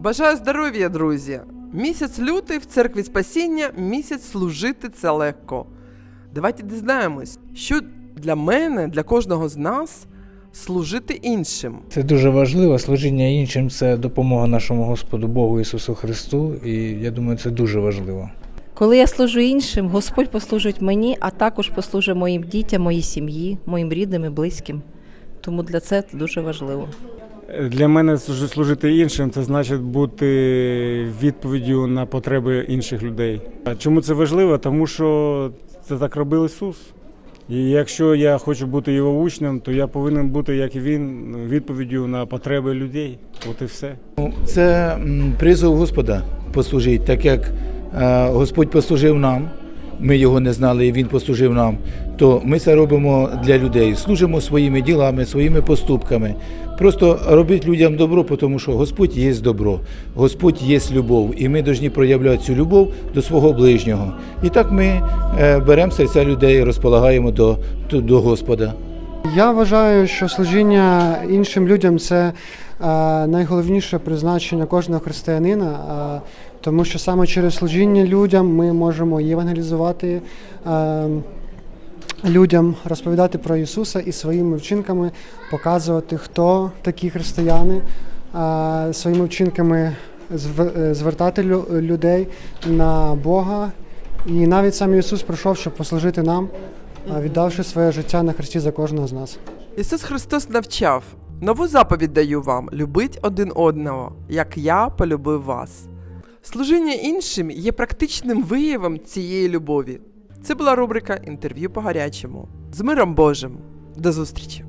Бажаю здоров'я, друзі! Місяць лютий в церкві спасіння, місяць служити це легко. Давайте дізнаємось, що для мене, для кожного з нас служити іншим. Це дуже важливо. Служіння іншим це допомога нашому Господу Богу Ісусу Христу. І я думаю, це дуже важливо. Коли я служу іншим, Господь послужить мені, а також послужить моїм дітям, моїй сім'ї, моїм рідним і близьким. Тому для це це дуже важливо. Для мене служити іншим це значить бути відповіддю на потреби інших людей. Чому це важливо? Тому що це так робив Ісус. І якщо я хочу бути його учнем, то я повинен бути, як і він, відповіддю на потреби людей. От і все. Ну, Це призов Господа послужити, так як е, Господь послужив нам, ми його не знали, і Він послужив нам, то ми це робимо для людей. Служимо своїми ділами, своїми поступками. Просто робити людям добро, тому що Господь є добро, Господь є любов, і ми повинні проявляти цю любов до свого ближнього. І так ми е, беремо серця людей, розполагаємо до, до, Господа. Я вважаю, що служіння іншим людям це найголовніше призначення кожного християнина, е, тому що саме через служіння людям ми можемо євангелізувати е, людям, розповідати про Ісуса і своїми вчинками показувати, хто такі християни, е, своїми вчинками зв- е, звертати лю- людей на Бога. І навіть сам Ісус прийшов, щоб послужити нам, віддавши своє життя на хресті за кожного з нас. Ісус Христос навчав: нову заповідь даю вам любить один одного, як я полюбив вас. Служіння іншим є практичним виявом цієї любові. Це була рубрика Інтерв'ю по гарячому. З миром Божим. До зустрічі!